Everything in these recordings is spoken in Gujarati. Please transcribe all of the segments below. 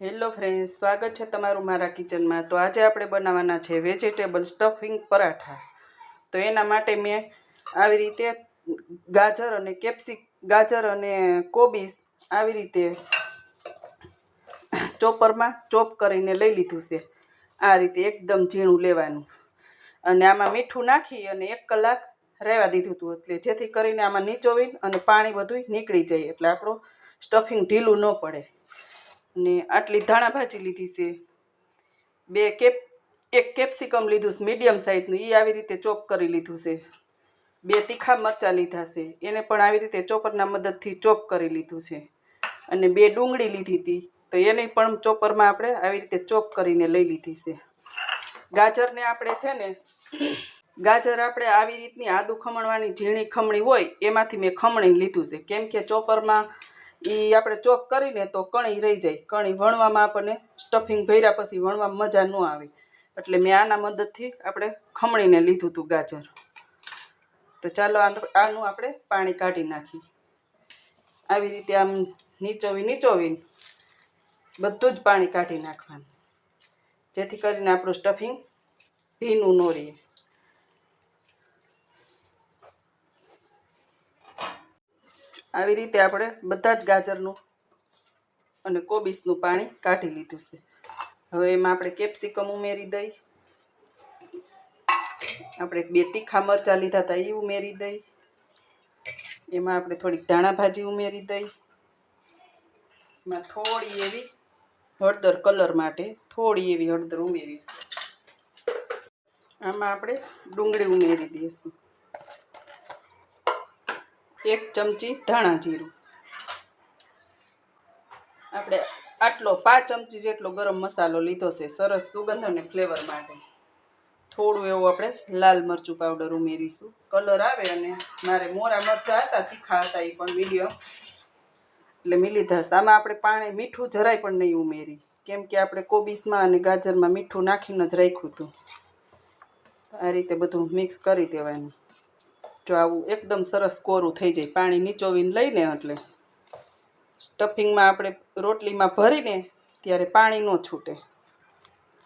હેલો ફ્રેન્ડ્સ, સ્વાગત છે તમારું મારા કિચનમાં. તો આજે આપણે બનાવવાના છે વેજીટેબલ સ્ટફિંગ પરાઠા. તો એના માટે મેં આવી રીતે ગાજર અને કેપ્સિક, ગાજર અને કોબીસ આવી રીતે ચોપરમાં ચોપ કરીને લઈ લીધું છે. આ રીતે એકદમ ઝીણું લેવાનું. અને આમાં મીઠું નાખી અને એક કલાક રહેવા દીધું હતું. એટલે જેથી કરીને આમાં નીચોવી અને પાણી બધું નીકળી જાય. એટલે આપણું સ્ટફિંગ ઢીલું ન પડે. ને આટલી ધાણા ભાજી લીધી છે. બે કેપ, એક કેપ્સિકમ લીધું છે, મીડિયમ સાઇઝનું એ આવી રીતે ચોપ કરી લીધું છે. બે તીખા મરચાં લીધા છે, એને પણ આવી રીતે ચોપરના મદદથી ચોપ કરી લીધું છે. અને બે ડુંગળી લીધી હતી, તો એને પણ ચોપરમાં આપણે આવી રીતે ચોપ કરીને લઈ લીધી છે. ગાજરને આપણે છે ને, ગાજર આપણે આવી રીતની આદુ ખમણવાની ઝીણી ખમણી હોય, એમાંથી મેં ખમણી લીધું છે. કેમ કે ચોપરમાં એ આપણે ચોપ કરીને તો કણી રહી જાય. કણી વણવામાં આપણને સ્ટફિંગ ભર્યા પછી વણવામાં મજા ન આવે. એટલે મેં આના મદદથી આપણે ખમણીને લીધું હતું ગાજર. તો ચાલો આન- આપણે પાણી કાઢી નાખીએ. આવી રીતે આમ નીચોવી નીચોવીને બધું જ પાણી કાઢી નાખવાનું. જેથી કરીને આપણું સ્ટફિંગ ભીનું ન રહે. આવી રીતે આપણે બધા જ ગાજરનું અને કોબીસનું પાણી કાઢી લીધું છે. હવે એમાં આપણે કેપ્સિકમ ઉમેરી દઈ. આપણે બે તીખા મરચાં લીધા હતા એ ઉમેરી દઈ. એમાં આપણે થોડીક ધાણા ભાજી ઉમેરી દઈ. એમાં થોડી એવી હળદર કલર માટે થોડી એવી હળદર ઉમેરીશું. આમાં આપણે ડુંગળી ઉમેરી દઈશું. એક ચમચી ધાણા જીરું. આપણે આટલો પાંચ ચમચી જેટલો ગરમ મસાલો લીધો છે, સરસ સુગંધ અને ફ્લેવર માટે. થોડું એવું આપણે લાલ મરચું પાવડર ઉમેરીશું. કલર આવે અને મારે મોરા મરચાં હતા, તીખા હતા, એ પણ મીડિયમ એટલે મીલી ધસ આમાં આપણે પાણી મીઠું જરાય પણ નહીં ઉમેરી. કેમ કે આપણે કોબીસમાં અને ગાજરમાં મીઠું નાખીને જ રાખ્યું હતું. આ રીતે બધું મિક્સ કરી દેવાનું. જો આવું એકદમ સરસ કોરું થઈ જાય પાણી નીચોવીને લઈને એટલે સ્ટફિંગમાં આપણે રોટલીમાં ભરીને ત્યારે પાણી ન છૂટે.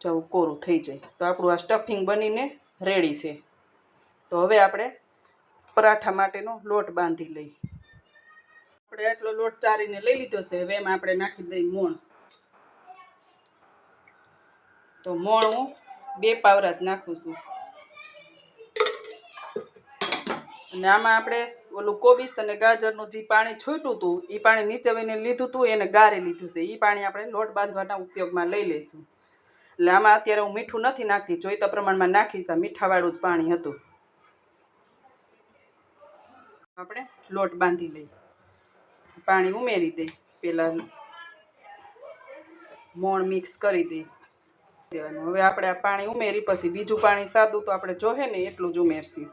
જો આવું કોરું થઈ જાય. તો આપણું આ સ્ટફિંગ બનીને રેડી છે. તો હવે આપણે પરાઠા માટેનો લોટ બાંધી લઈ. આપણે આટલો લોટ ચારીને લઈ લીધો છે. હવે એમાં આપણે નાખી દઈ મોણ. તો મોણ હું બે પાવરા જ નાખું છું. અને આમાં આપણે ઓલું કોબીસ અને ગાજરનું જે પાણી છૂટ્યું હતું એ પાણી નીચે નીચવીને લીધું હતું, એને ગારે લીધું છે. એ પાણી આપણે લોટ બાંધવાના ઉપયોગમાં લઈ લઈશું. એટલે આમાં અત્યારે હું મીઠું નથી નાખતી, જોઈતા પ્રમાણમાં નાખીશ, આ મીઠાવાળું જ પાણી હતું. આપણે લોટ બાંધી લઈ પાણી ઉમેરી દઈ પહેલાં મોણ મિક્સ કરી દઈ દેવાનું. હવે આપણે આ પાણી ઉમેરી, પછી બીજું પાણી સાદું તો આપણે જોહે ને એટલું જ ઉમેરશું.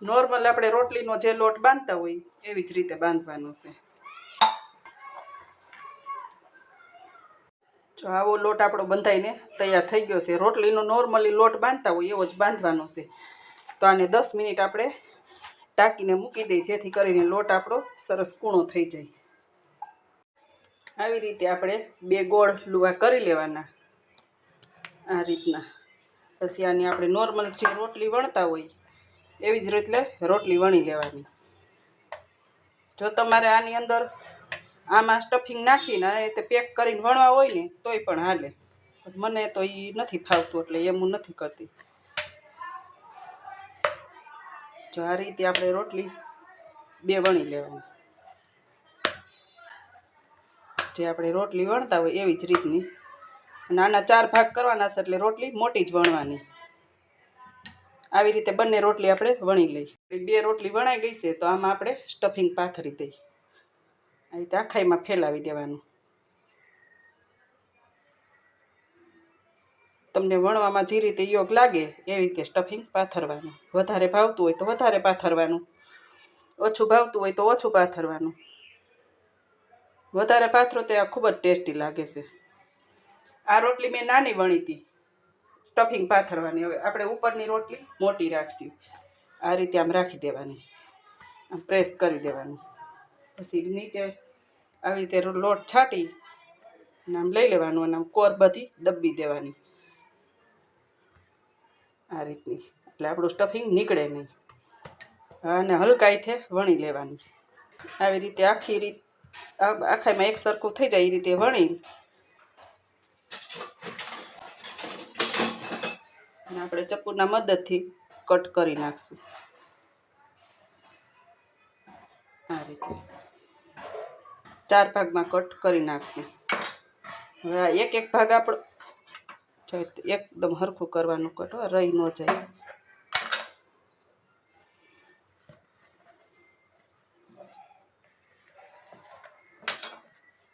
નોર્મલ આપણે રોટલીનો જે લોટ બાંધતા હોય, એવી જ રીતે બાંધવાનો છે. જો આવો લોટ આપણો બંધાઈને તૈયાર થઈ ગયો છે. રોટલીનો નોર્મલી લોટ બાંધતા હોય, એવો જ બાંધવાનો છે. તો આને દસ મિનિટ આપણે ટાંકીને મૂકી દઈએ, જેથી કરીને લોટ આપણો સરસ કૂણો થઈ જાય. આવી રીતે આપણે બે ગોળ લુવા કરી લેવાના આ રીતના. પછી આની આપણે નોર્મલ જે રોટલી વણતા હોય એવી જ રીતે રોટલી વણી લેવાની. જો તમારે આની અંદર આમાં સ્ટફિંગ નાખીને તે પેક કરીને વણવા હોય ને, તોય પણ હાલે. મને તો એ નથી ફાવતું એટલે એમ હું નથી કરતી. જો આ રીતે આપણે રોટલી બે વણી લેવાની. જે આપણે રોટલી વણતા હોય એવી જ રીતની. અને આના ચાર ભાગ કરવાના છે એટલે રોટલી મોટી જ વણવાની. આવી રીતે બંને રોટલી આપણે વણી લઈ બે રોટલી વણાઈ ગઈ છે, તો આમાં આપણે સ્ટફિંગ પાથરી દઈ આ રીતે આખાઈમાં ફેલાવી દેવાનું. તમને વણવામાં જે રીતે યોગ લાગે, એવી રીતે સ્ટફિંગ પાથરવાનું. વધારે ભાવતું હોય તો વધારે પાથરવાનું. ઓછું ભાવતું હોય તો ઓછું પાથરવાનું. વધારે પાથરો તો આ ખૂબ જ ટેસ્ટી લાગે છે. આ રોટલી મેં નાની વણી હતી. સ્ટફિંગ પાથરવાની. હવે આપણે ઉપરની રોટલી મોટી રાખશું. આ રીતે આમ રાખી દેવાની. પ્રેસ કરી દેવાનું. પછી નીચે આવી રીતે લોટ છાંટી આમ લઈ લેવાનું અને આમ કોર બધી દબી દેવાની. આ રીતની. એટલે આપણું સ્ટફિંગ નીકળે નહીં. અને હલકાઈથી વણી લેવાની. આવી રીતે આખી રીત આખામાં એક સરખું થઈ જાય એ રીતે વણી આપણે ચપ્પુના મદદથી કટ કરી નાખશું. આ રીતે. ચાર ભાગમાં કટ કરી નાખશું. હવે આ એક એક ભાગ આપણો એકદમ હરખું કરવાનું કટ રહી ન જાય.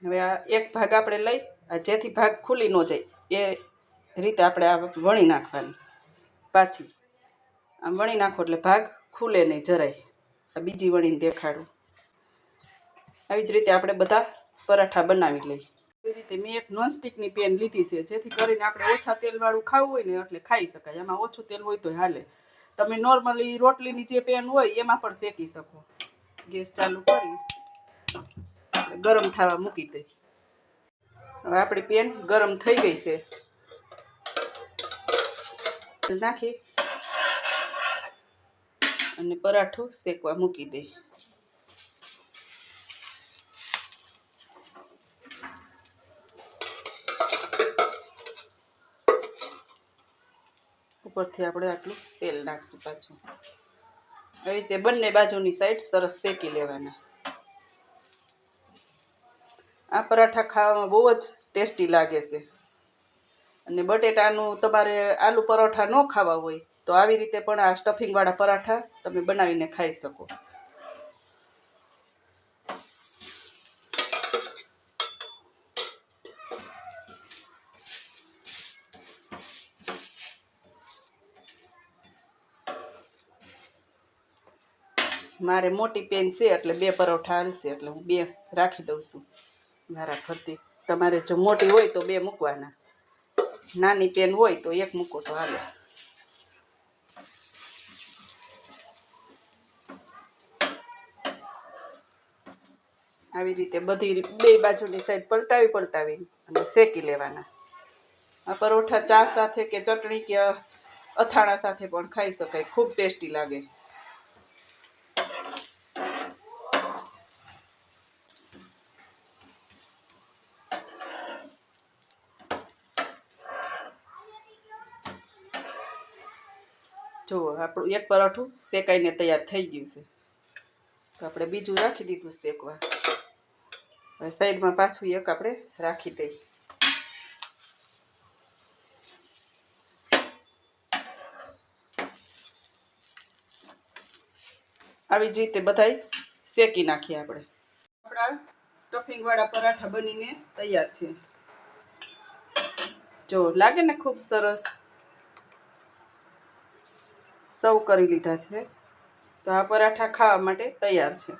હવે આ એક ભાગ આપણે લઈ જેથી ભાગ ખુલી ન જાય, એ રીતે આપણે આ વણી નાખવાની. પાછી. આમ વણી નાખો એટલે ભાગ ખુલે નહીં, જરાય. આ બીજી વણીને દેખાડું. આવી જ રીતે આપણે બધા પરાઠા બનાવી લઈએ. એવી રીતે મેં એક નોનસ્ટિકની પેન લીધી છે, જેથી કરીને આપણે ઓછા તેલવાળું ખાવું હોય ને એટલે ખાઈ શકાય. એમાં ઓછું તેલ હોય તો હાલે. તમે નોર્મલી રોટલીની જે પેન હોય એમાં પણ શેકી શકો. ગેસ ચાલુ કરી. ગરમ થવા મૂકી દઈ હવે આપણી પેન ગરમ થઈ ગઈ છે. તેલ નાખી અને પરાઠું શેકવા મૂકી દે. ઉપરથી આપણે આટલું તેલ નાખશું પાછું. આવી રીતે બંને બાજુની સાઈડ સરસ શેકી લેવાના. આ પરાઠા ખાવામાં બહુ જ ટેસ્ટી લાગે છે. અને બટેટાનું તમારે આલુ પરોઠા ન ખાવા હોય, તો આવી રીતે પણ આ સ્ટફિંગવાળા પરાઠા તમે બનાવીને ખાઈ શકો. મારે મોટી પેન છે એટલે બે પરોઠા હાલશે, એટલે હું બે રાખી દઉં છું. મારા ફરતી. તમારે જો મોટી હોય તો બે મૂકવાના. નાની પેન હોય તો એક મૂકો તો હાલે. આવી રીતે બધી બે બાજુની સાઈડ પલટાવી પલટાવી અને શેકી લેવાના. આ પરોઠા ચા સાથે કે ચટણી કે અથાણા સાથે પણ ખાઈ શકાય. ખૂબ ટેસ્ટી લાગે. જુઓ આપણું એક પરાઠું શેકાઈને તૈયાર થઈ ગયું છે. તો આપણે બીજું રાખી દીધું શેકવા. હવે સાઈડમાં પાછું એક આપણે રાખી દઈએ. આવી જ રીતે બધાય શેકી નાખીએ આપણે. આપણા સ્ટફિંગવાળા પરાઠા બનીને તૈયાર છે. જો, લાગે ને ખૂબ સરસ? સર્વ કરી લીધા છે. તો આ પરાઠા ખાવા માટે તૈયાર છે.